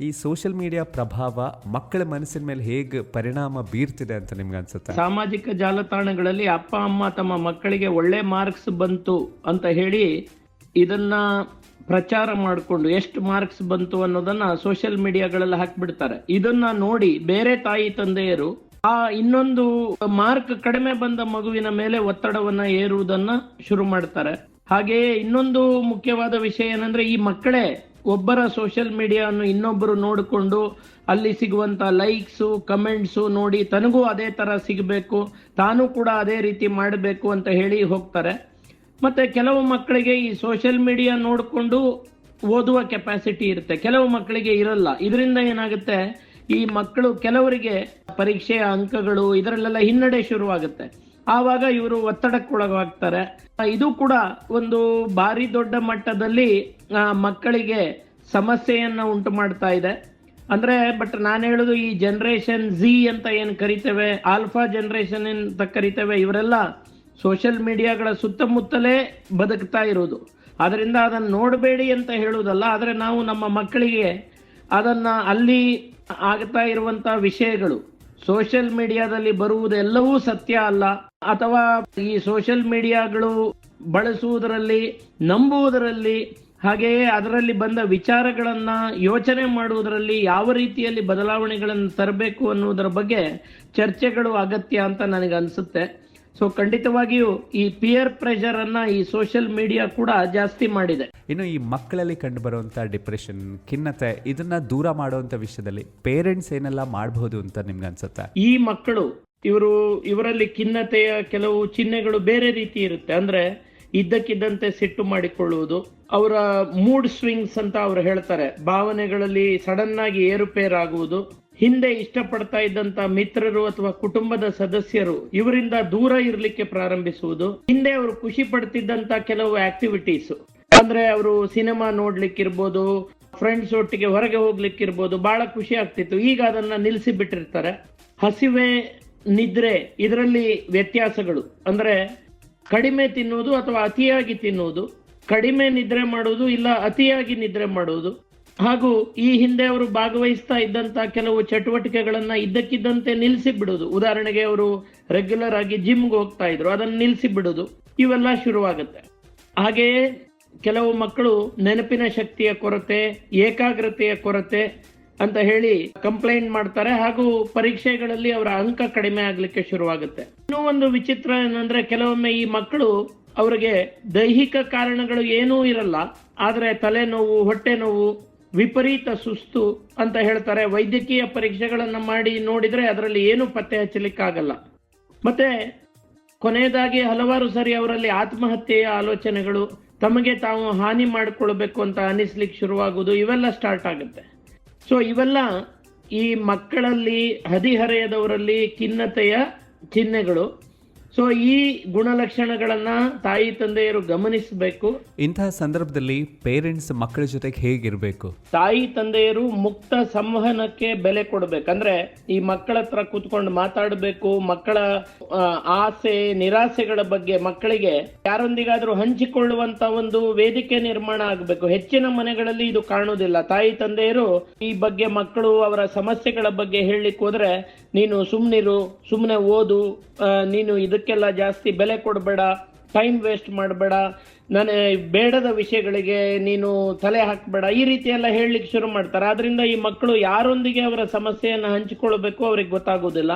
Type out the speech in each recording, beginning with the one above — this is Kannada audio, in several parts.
ಈ ಸೋಷಿಯಲ್ ಮೀಡಿಯಾ ಪ್ರಭಾವ ಮಕ್ಕಳ ಮನಸ್ಸಿನ ಮೇಲೆ ಹೇಗೆ ಪರಿಣಾಮ ಬೀರ್ತಿದೆ ಅಂತ ನಿಮ್ಗೆ ಅನ್ಸುತ್ತೆ? ಸಾಮಾಜಿಕ ಜಾಲತಾಣಗಳಲ್ಲಿ ಅಪ್ಪ, ಅಮ್ಮ ತಮ್ಮ ಮಕ್ಕಳಿಗೆ ಒಳ್ಳೆ ಮಾರ್ಕ್ಸ್ ಬಂತು ಅಂತ ಹೇಳಿ ಇದನ್ನ ಪ್ರಚಾರ ಮಾಡಿಕೊಂಡು ಎಷ್ಟು ಮಾರ್ಕ್ಸ್ ಬಂತು ಅನ್ನೋದನ್ನ ಸೋಷಿಯಲ್ ಮೀಡಿಯಾಗಳಲ್ಲಿ ಹಾಕ್ಬಿಡ್ತಾರೆ. ಇದನ್ನ ನೋಡಿ ಬೇರೆ ತಾಯಿ ತಂದೆಯರು ಆ ಇನ್ನೊಂದು ಮಾರ್ಕ್ ಕಡಿಮೆ ಬಂದ ಮಗುವಿನ ಮೇಲೆ ಒತ್ತಡವನ್ನ ಏರುವುದನ್ನ ಶುರು ಮಾಡ್ತಾರೆ. ಹಾಗೆಯೇ ಇನ್ನೊಂದು ಮುಖ್ಯವಾದ ವಿಷಯ ಏನಂದ್ರೆ ಈ ಮಕ್ಕಳೇ ಒಬ್ಬರ ಸೋಷಿಯಲ್ ಮೀಡಿಯಾವನ್ನು ಇನ್ನೊಬ್ಬರು ನೋಡಿಕೊಂಡು ಅಲ್ಲಿ ಸಿಗುವಂತ ಲೈಕ್ಸು ಕಮೆಂಟ್ಸು ನೋಡಿ ತನಗೂ ಅದೇ ತರ ಸಿಗಬೇಕು, ತಾನು ಕೂಡ ಅದೇ ರೀತಿ ಮಾಡಬೇಕು ಅಂತ ಹೇಳಿ ಹೋಗ್ತಾರೆ. ಮತ್ತೆ ಕೆಲವು ಮಕ್ಕಳಿಗೆ ಈ ಸೋಷಿಯಲ್ ಮೀಡಿಯಾ ನೋಡಿಕೊಂಡು ಓದುವ ಕೆಪಾಸಿಟಿ ಇರುತ್ತೆ. ಕೆಲವು ಮಕ್ಕಳಿಗೆ ಇರಲ್ಲ. ಇದರಿಂದ ಏನಾಗುತ್ತೆ? ಈ ಮಕ್ಕಳು ಕೆಲವರಿಗೆ ಪರೀಕ್ಷೆಯ ಅಂಕಗಳು ಇದರಲ್ಲೆಲ್ಲ ಹಿನ್ನಡೆ ಶುರುವಾಗುತ್ತೆ. ಆವಾಗ ಇವರು ಒತ್ತಡಕ್ಕೊಳಗಾಗ್ತಾರೆ. ಇದು ಕೂಡ ಒಂದು ಭಾರಿ ದೊಡ್ಡ ಮಟ್ಟದಲ್ಲಿ ಮಕ್ಕಳಿಗೆ ಸಮಸ್ಯೆಯನ್ನ ಉಂಟು ಮಾಡ್ತಾ ಇದೆ. ಅಂದ್ರೆ ಬಟ್ ನಾನು ಹೇಳೋದು ಈ ಜನರೇಷನ್ ಝಿ ಅಂತ ಏನು ಕರಿತೇವೆ ಆಲ್ಫಾ ಜನರೇಷನ್ ಅಂತ ಕರಿತೇವೆ, ಇವರೆಲ್ಲ ಸೋಷಿಯಲ್ ಮೀಡಿಯಾಗಳ ಸುತ್ತಮುತ್ತಲೇ ಬದುಕ್ತಾ ಇರೋದು. ಅದರಿಂದ ಅದನ್ನು ನೋಡಬೇಡಿ ಅಂತ ಹೇಳುವುದಲ್ಲ, ಆದರೆ ನಾವು ನಮ್ಮ ಮಕ್ಕಳಿಗೆ ಅದನ್ನ ಅಲ್ಲಿ ಆಗ್ತಾ ಇರುವಂಥ ವಿಷಯಗಳು. ಸೋಷಿಯಲ್ ಮೀಡಿಯಾದಲ್ಲಿ ಬರುವುದೆಲ್ಲವೂ ಸತ್ಯ ಅಲ್ಲ. ಅಥವಾ ಈ ಸೋಷಿಯಲ್ ಮೀಡಿಯಾಗಳು ಬಳಸುವುದರಲ್ಲಿ, ನಂಬುವುದರಲ್ಲಿ ಹಾಗೆಯೇ ಅದರಲ್ಲಿ ಬಂದ ವಿಚಾರಗಳನ್ನ ಯೋಚನೆ ಮಾಡುವುದರಲ್ಲಿ ಯಾವ ರೀತಿಯಲ್ಲಿ ಬದಲಾವಣೆಗಳನ್ನು ತರಬೇಕು ಅನ್ನುವುದರ ಬಗ್ಗೆ ಚರ್ಚೆಗಳು ಅಗತ್ಯ ಅಂತ ನನಗೆ ಅನಿಸುತ್ತೆ. ಸೊ ಖಂಡಿತವಾಗಿಯೂ ಈ ಪಿಯರ್ ಪ್ರೆಷರ್ ಅನ್ನ ಈ ಸೋಷಿಯಲ್ ಮೀಡಿಯಾ ಕೂಡ ಜಾಸ್ತಿ ಮಾಡಿದೆ. ಇನ್ನು ಈ ಮಕ್ಕಳಲ್ಲಿ ಕಂಡು ಬರುವಂತಹ ಡಿಪ್ರೆಷನ್ ಖಿನ್ನತೆ ಇದನ್ನ ದೂರ ಮಾಡುವಂತ ವಿಷಯದಲ್ಲಿ ಪೇರೆಂಟ್ಸ್ ಏನೆಲ್ಲ ಮಾಡಬಹುದು ಅಂತ ನಿಮ್ಗೆ ಅನ್ಸುತ್ತೆ? ಈ ಮಕ್ಕಳು ಇವರು ಇವರಲ್ಲಿ ಖಿನ್ನತೆಯ ಕೆಲವು ಚಿಹ್ನೆಗಳು ಬೇರೆ ರೀತಿ ಇರುತ್ತೆ. ಅಂದ್ರೆ ಇದ್ದಕ್ಕಿದ್ದಂತೆ ಸಿಟ್ಟು ಮಾಡಿಕೊಳ್ಳುವುದು. ಅವರ ಮೂಡ್ ಸ್ವಿಂಗ್ಸ್ ಅಂತ ಅವರು ಹೇಳ್ತಾರೆ. ಭಾವನೆಗಳಲ್ಲಿ ಸಡನ್ ಆಗಿ ಏರುಪೇರಾಗುವುದು. ಹಿಂದೆ ಇಷ್ಟಪಡ್ತಾ ಇದ್ದಂತ ಮಿತ್ರರು ಅಥವಾ ಕುಟುಂಬದ ಸದಸ್ಯರು ಇವರಿಂದ ದೂರ ಇರಲಿಕ್ಕೆ ಪ್ರಾರಂಭಿಸುವುದು. ಹಿಂದೆ ಅವರು ಖುಷಿ ಪಡ್ತಿದ್ದಂತ ಕೆಲವು ಆಕ್ಟಿವಿಟೀಸ್ ಅಂದ್ರೆ ಅವರು ಸಿನಿಮಾ ನೋಡ್ಲಿಕ್ಕಿರ್ಬೋದು ಫ್ರೆಂಡ್ಸ್ ಒಟ್ಟಿಗೆ ಹೊರಗೆ ಹೋಗ್ಲಿಕ್ಕಿರ್ಬೋದು, ಬಹಳ ಖುಷಿ ಆಗ್ತಿತ್ತು. ಈಗ ಅದನ್ನ ನಿಲ್ಲಿಸಿ ಬಿಟ್ಟಿರ್ತಾರೆ. ಹಸಿವೆ, ನಿದ್ರೆ, ಇದರಲ್ಲಿ ವ್ಯತ್ಯಾಸಗಳು. ಅಂದ್ರೆ ಕಡಿಮೆ ತಿನ್ನುವುದು ಅಥವಾ ಅತಿಯಾಗಿ ತಿನ್ನುವುದು? ಕಡಿಮೆ ನಿದ್ರೆ ಮಾಡುವುದು ಇಲ್ಲ, ಅತಿಯಾಗಿ ನಿದ್ರೆ ಮಾಡುವುದು? ಹಾಗೂ ಈ ಹಿಂದೆ ಅವರು ಭಾಗವಹಿಸ್ತಾ ಇದ್ದಂತ ಕೆಲವು ಚಟುವಟಿಕೆಗಳನ್ನ ಇದ್ದಕ್ಕಿದ್ದಂತೆ ನಿಲ್ಲಿಸಿ ಬಿಡೋದು ಉದಾಹರಣೆಗೆ ಅವರು ರೆಗ್ಯುಲರ್ ಆಗಿ ಜಿಮ್ಗೆ ಹೋಗ್ತಾ ಇದ್ರು, ಅದನ್ನು ನಿಲ್ಲಿಸಿ ಬಿಡೋದು ಇವೆಲ್ಲ ಶುರುವಾಗುತ್ತೆ. ಹಾಗೆಯೇ ಕೆಲವು ಮಕ್ಕಳು ನೆನಪಿನ ಶಕ್ತಿಯ ಕೊರತೆ, ಏಕಾಗ್ರತೆಯ ಕೊರತೆ ಅಂತ ಹೇಳಿ ಕಂಪ್ಲೇಂಟ್ ಮಾಡ್ತಾರೆ ಹಾಗೂ ಪರೀಕ್ಷೆಗಳಲ್ಲಿ ಅವರ ಅಂಕ ಕಡಿಮೆ ಆಗ್ಲಿಕ್ಕೆ ಶುರುವಾಗುತ್ತೆ. ಇನ್ನೂ ಒಂದು ವಿಚಿತ್ರ ಏನಂದ್ರೆ ಕೆಲವೊಮ್ಮೆ ಈ ಮಕ್ಕಳು ಅವರಿಗೆ ದೈಹಿಕ ಕಾರಣಗಳು ಏನೂ ಇರಲ್ಲ, ಆದರೆ ತಲೆನೋವು ಹೊಟ್ಟೆ ನೋವು ವಿಪರೀತ ಸುಸ್ತು ಅಂತ ಹೇಳ್ತಾರೆ. ವೈದ್ಯಕೀಯ ಪರೀಕ್ಷೆಗಳನ್ನು ಮಾಡಿ ನೋಡಿದ್ರೆ ಅದರಲ್ಲಿ ಏನು ಪತ್ತೆ ಹಚ್ಚಲಿಕ್ಕಾಗಲ್ಲ. ಮತ್ತೆ ಕೊನೆಯದಾಗಿ ಹಲವಾರು ಸರಿ ಅವರಲ್ಲಿ ಆತ್ಮಹತ್ಯೆಯ ಆಲೋಚನೆಗಳು, ತಮಗೆ ತಾವು ಹಾನಿ ಮಾಡಿಕೊಳ್ಬೇಕು ಅಂತ ಅನಿಸ್ಲಿಕ್ಕೆ ಶುರುವಾಗುವುದು, ಇವೆಲ್ಲ ಸ್ಟಾರ್ಟ್ ಆಗುತ್ತೆ. ಸೊ ಇವೆಲ್ಲ ಈ ಮಕ್ಕಳಲ್ಲಿ ಹದಿಹರೆಯದವರಲ್ಲಿ ಖಿನ್ನತೆಯ ಚಿಹ್ನೆಗಳು. ಸೊ ಈ ಗುಣಲಕ್ಷಣಗಳನ್ನ ತಾಯಿ ತಂದೆಯರು ಗಮನಿಸಬೇಕು. ಇಂತಹ ಸಂದರ್ಭದಲ್ಲಿ ಪೇರೆಂಟ್ಸ್ ಮಕ್ಕಳ ಜೊತೆಗೆ ಹೇಗಿರಬೇಕು? ತಾಯಿ ತಂದೆಯರು ಮುಕ್ತ ಸಂವಹನಕ್ಕೆ ಬೆಲೆ ಕೊಡ್ಬೇಕಂದ್ರೆ ಈ ಮಕ್ಕಳ ಹತ್ರ ಕೂತ್ಕೊಂಡು ಮಾತಾಡಬೇಕು ಮಕ್ಕಳ ಆಸೆ ನಿರಾಸೆಗಳ ಬಗ್ಗೆ ಮಕ್ಕಳಿಗೆ ಯಾರೊಂದಿಗಾದ್ರೂ ಹಂಚಿಕೊಳ್ಳುವಂತ ಒಂದು ವೇದಿಕೆ ನಿರ್ಮಾಣ ಆಗಬೇಕು. ಹೆಚ್ಚಿನ ಮನೆಗಳಲ್ಲಿ ಇದು ಕಾಣುವುದಿಲ್ಲ. ತಾಯಿ ತಂದೆಯರು ಈ ಬಗ್ಗೆ ಮಕ್ಕಳು ಅವರ ಸಮಸ್ಯೆಗಳ ಬಗ್ಗೆ ಹೇಳಲಿಕ್ಕೆ ಹೋದ್ರೆ ನೀನು ಸುಮ್ನಿರು ಸುಮ್ಮನೆ ಓದು ನೀನು ಇದಕ್ಕೆಲ್ಲ ಜಾಸ್ತಿ ಬೆಲೆ ಕೊಡಬೇಡ ಟೈಮ್ ವೇಸ್ಟ್ ಮಾಡಬೇಡ, ನಾನು ಬೇಡದ ವಿಷಯಗಳಿಗೆ ನೀನು ತಲೆ ಹಾಕಬೇಡ, ಈ ರೀತಿ ಎಲ್ಲ ಹೇಳಲಿಕ್ಕೆ ಶುರು ಮಾಡ್ತಾರೆ. ಆದ್ರಿಂದ ಈ ಮಕ್ಕಳು ಯಾರೊಂದಿಗೆ ಅವರ ಸಮಸ್ಯೆಯನ್ನು ಹಂಚಿಕೊಳ್ಬೇಕು ಅವ್ರಿಗೆ ಗೊತ್ತಾಗೋದಿಲ್ಲ.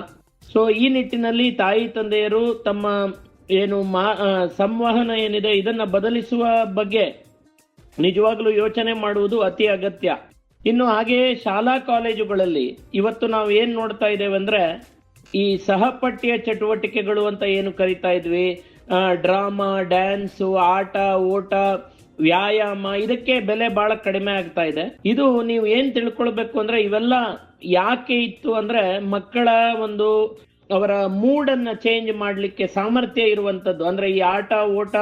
ಸೊ ಈ ನಿಟ್ಟಿನಲ್ಲಿ ತಾಯಿ, ತಂದೆಯರು ತಮ್ಮ ಏನು ಮಾ ಸಂವಹನ ಏನಿದೆ ಇದನ್ನ ಬದಲಿಸುವ ಬಗ್ಗೆ ನಿಜವಾಗ್ಲೂ ಯೋಚನೆ ಮಾಡುವುದು ಅತಿ ಅಗತ್ಯ. ಇನ್ನು ಹಾಗೆಯೇ ಶಾಲಾ ಕಾಲೇಜುಗಳಲ್ಲಿ ಇವತ್ತು ನಾವು ಏನ್ ನೋಡ್ತಾ ಇದ್ದೇವೆ ಅಂದ್ರೆ ಈ ಸಹಪಠ್ಯ ಚಟುವಟಿಕೆಗಳು ಅಂತ ಏನು ಕರಿತಾ ಇದ್ವಿ. ಡ್ರಾಮಾ, ಡ್ಯಾನ್ಸು, ಆಟ, ಓಟ, ವ್ಯಾಯಾಮ, ಇದಕ್ಕೆ ಬೆಲೆ ಬಹಳ ಕಡಿಮೆ ಆಗ್ತಾ ಇದೆ. ಇದು ನೀವು ಏನ್ ತಿಳ್ಕೊಳ್ಬೇಕು ಅಂದ್ರೆ ಇವೆಲ್ಲ ಯಾಕೆ ಇತ್ತು ಅಂದ್ರೆ ಮಕ್ಕಳ ಒಂದು ಅವರ ಮೂಡ್ ಅನ್ನ ಚೇಂಜ್ ಮಾಡಲಿಕ್ಕೆ ಸಾಮರ್ಥ್ಯ ಇರುವಂತದ್ದು ಅಂದ್ರೆ ಈ ಆಟ, ಓಟ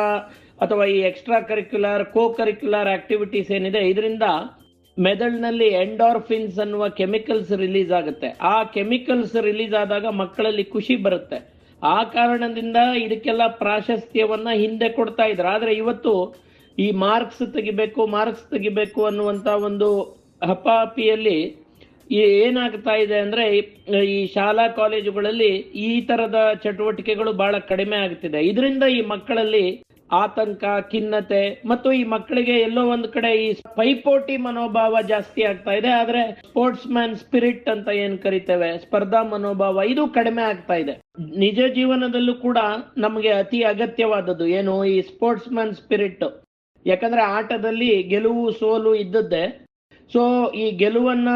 ಅಥವಾ ಈ extra curricular co curricular activities ಏನಿದೆ, ಇದರಿಂದ ಮೆದಳಿನಲ್ಲಿ ಎಂಡಾರ್ಫಿನ್ಸ್ ಅನ್ನುವ ಕೆಮಿಕಲ್ಸ್ ರಿಲೀಸ್ ಆಗುತ್ತೆ. ಆ ಕೆಮಿಕಲ್ಸ್ ರಿಲೀಸ್ ಆದಾಗ ಮಕ್ಕಳಲ್ಲಿ ಖುಷಿ ಬರುತ್ತೆ. ಆ ಕಾರಣದಿಂದ ಇದಕ್ಕೆಲ್ಲ ಪ್ರಾಶಸ್ತ್ಯವನ್ನ ಹಿಂದೆ ಕೊಡ್ತಾ ಇದ್ರು. ಆದ್ರೆ ಇವತ್ತು ಈ ಮಾರ್ಕ್ಸ್ ತೆಗಿಬೇಕು ಮಾರ್ಕ್ಸ್ ತೆಗಿಬೇಕು ಅನ್ನುವಂತ ಒಂದು ಹಪಾಪಿಯಲ್ಲಿ ಏನಾಗ್ತಾ ಇದೆ ಅಂದ್ರೆ ಈ ಶಾಲಾ ಕಾಲೇಜುಗಳಲ್ಲಿ ಈ ತರದ ಚಟುವಟಿಕೆಗಳು ಬಹಳ ಕಡಿಮೆ ಆಗ್ತಿದೆ. ಇದರಿಂದ ಈ ಮಕ್ಕಳಲ್ಲಿ ಆತಂಕ, ಖಿನ್ನತೆ ಮತ್ತು ಈ ಮಕ್ಕಳಿಗೆ ಎಲ್ಲೋ ಒಂದ್ ಕಡೆ ಈ ಪೈಪೋಟಿ ಮನೋಭಾವ ಜಾಸ್ತಿ ಆಗ್ತಾ ಇದೆ. ಆದ್ರೆ ಸ್ಪೋರ್ಟ್ಸ್ ಮ್ಯಾನ್ ಸ್ಪಿರಿಟ್ ಅಂತ ಏನ್ ಕರಿತೇವೆ? ಸ್ಪರ್ಧಾ ಮನೋಭಾವ ಇದು ಕಡಿಮೆ ಆಗ್ತಾ ಇದೆ. ನಿಜ ಜೀವನದಲ್ಲೂ ಕೂಡ ನಮಗೆ ಅತಿ ಅಗತ್ಯವಾದದ್ದು ಏನು? ಈ ಸ್ಪೋರ್ಟ್ಸ್ ಮ್ಯಾನ್ ಸ್ಪಿರಿಟ್. ಯಾಕಂದ್ರೆ ಆಟದಲ್ಲಿ ಗೆಲುವು ಸೋಲು ಇದ್ದದ್ದೇ. ಸೊ, ಈ ಗೆಲುವನ್ನ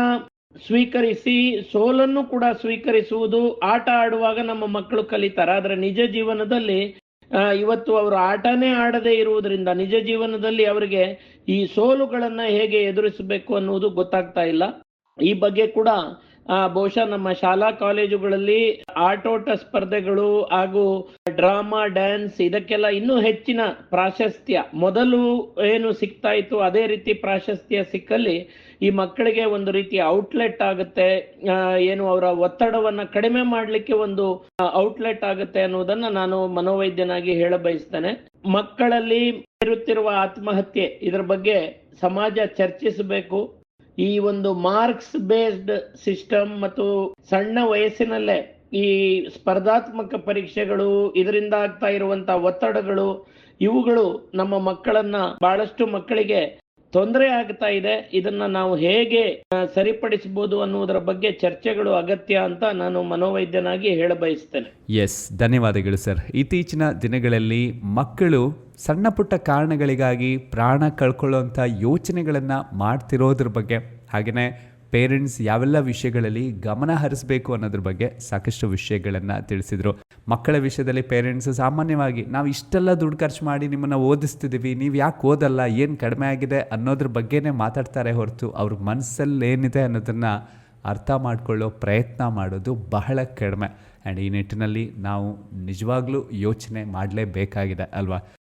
ಸ್ವೀಕರಿಸಿ, ಸೋಲನ್ನು ಕೂಡ ಸ್ವೀಕರಿಸುವುದು ಆಟ ಆಡುವಾಗ ನಮ್ಮ ಮಕ್ಕಳು ಕಲಿತಾರೆ. ಆದ್ರೆ ನಿಜ ಜೀವನದಲ್ಲಿ ಇವತ್ತು ಅವರು ಆಟನೇ ಆಡದೇ ಇರುವುದರಿಂದ ನಿಜ ಜೀವನದಲ್ಲಿ ಅವರಿಗೆ ಈ ಸೋಲುಗಳನ್ನ ಹೇಗೆ ಎದುರಿಸಬೇಕು ಅನ್ನುವುದು ಗೊತ್ತಾಗ್ತಾ ಇಲ್ಲ. ಈ ಬಗ್ಗೆ ಕೂಡ ಬಹುಶಃ ನಮ್ಮ ಶಾಲಾ ಕಾಲೇಜುಗಳಲ್ಲಿ ಆಟೋಟ ಸ್ಪರ್ಧೆಗಳು ಹಾಗೂ ಡ್ರಾಮಾ, ಡ್ಯಾನ್ಸ್ ಇದಕ್ಕೆಲ್ಲ ಇನ್ನೂ ಹೆಚ್ಚಿನ ಪ್ರಾಶಸ್ತ್ಯ. ಮೊದಲು ಏನು ಸಿಗ್ತಾ ಇತ್ತು, ಅದೇ ರೀತಿ ಪ್ರಾಶಸ್ತ್ಯ ಸಿಕ್ಕಲ್ಲಿ ಈ ಮಕ್ಕಳಿಗೆ ಒಂದು ರೀತಿ ಔಟ್ಲೆಟ್ ಆಗುತ್ತೆ. ಏನು ಅವರ ಒತ್ತಡವನ್ನ ಕಡಿಮೆ ಮಾಡಲಿಕ್ಕೆ ಒಂದು ಔಟ್ಲೆಟ್ ಆಗುತ್ತೆ ಅನ್ನೋದನ್ನ ನಾನು ಮನೋವೈದ್ಯನಾಗಿ ಹೇಳ ಬಯಸ್ತೇನೆ. ಮಕ್ಕಳಲ್ಲಿ ಇರುತ್ತಿರುವ ಆತ್ಮಹತ್ಯೆ ಇದರ ಬಗ್ಗೆ ಸಮಾಜ ಚರ್ಚಿಸಬೇಕು. ಈ ಒಂದು ಮಾರ್ಕ್ಸ್ ಬೇಸ್ಡ್ ಸಿಸ್ಟಮ್ ಮತ್ತು ಸಣ್ಣ ವಯಸ್ಸಿನಲ್ಲೇ ಈ ಸ್ಪರ್ಧಾತ್ಮಕ ಪರೀಕ್ಷೆಗಳು, ಇದರಿಂದ ಆಗ್ತಾ ಇರುವಂತ ಒತ್ತಡಗಳು, ಇವುಗಳು ನಮ್ಮ ಮಕ್ಕಳನ್ನ ಬಹಳಷ್ಟು ಮಕ್ಕಳಿಗೆ ತೊಂದರೆ ಆಗ್ತಾ ಇದೆ. ಇದನ್ನ ನಾವು ಹೇಗೆ ಸರಿಪಡಿಸಬಹುದು ಅನ್ನುವುದರ ಬಗ್ಗೆ ಚರ್ಚೆಗಳು ಅಗತ್ಯ ಅಂತ ನಾನು ಮನೋವೈದ್ಯನಾಗಿ ಹೇಳಬಯಸ್ತೇನೆ. ಎಸ್ ಧನ್ಯವಾದಗಳು ಸರ್. ಇತ್ತೀಚಿನ ದಿನಗಳಲ್ಲಿ ಮಕ್ಕಳು ಸಣ್ಣ ಪುಟ್ಟ ಕಾರಣಗಳಿಗಾಗಿ ಪ್ರಾಣ ಕಳ್ಕೊಳ್ಳುವಂಥ ಯೋಚನೆಗಳನ್ನು ಮಾಡ್ತಿರೋದ್ರ ಬಗ್ಗೆ ಹಾಗೆಯೇ ಪೇರೆಂಟ್ಸ್ ಯಾವೆಲ್ಲ ವಿಷಯಗಳಲ್ಲಿ ಗಮನ ಹರಿಸಬೇಕು ಅನ್ನೋದ್ರ ಬಗ್ಗೆ ಸಾಕಷ್ಟು ವಿಷಯಗಳನ್ನು ತಿಳಿಸಿದರು. ಮಕ್ಕಳ ವಿಷಯದಲ್ಲಿ ಪೇರೆಂಟ್ಸ್ ಸಾಮಾನ್ಯವಾಗಿ, ನಾವು ಇಷ್ಟೆಲ್ಲ ದುಡ್ಡು ಖರ್ಚು ಮಾಡಿ ನಿಮ್ಮನ್ನು ಓದಿಸ್ತಿದ್ದೀವಿ ನೀವು ಯಾಕೆ ಓದಲ್ಲ, ಏನು ಕಡಿಮೆ ಆಗಿದೆ ಅನ್ನೋದ್ರ ಬಗ್ಗೆನೇ ಮಾತಾಡ್ತಾರೆ ಹೊರತು ಅವ್ರ ಮನಸ್ಸಲ್ಲಿ ಏನಿದೆ ಅನ್ನೋದನ್ನು ಅರ್ಥ ಮಾಡಿಕೊಳ್ಳೋ ಪ್ರಯತ್ನ ಮಾಡೋದು ಬಹಳ ಕಡಿಮೆ. ಆ್ಯಂಡ್ ಈ ನಿಟ್ಟಿನಲ್ಲಿ ನಾವು ನಿಜವಾಗ್ಲೂ ಯೋಚನೆ ಮಾಡಲೇಬೇಕಾಗಿದೆ, ಅಲ್ವಾ?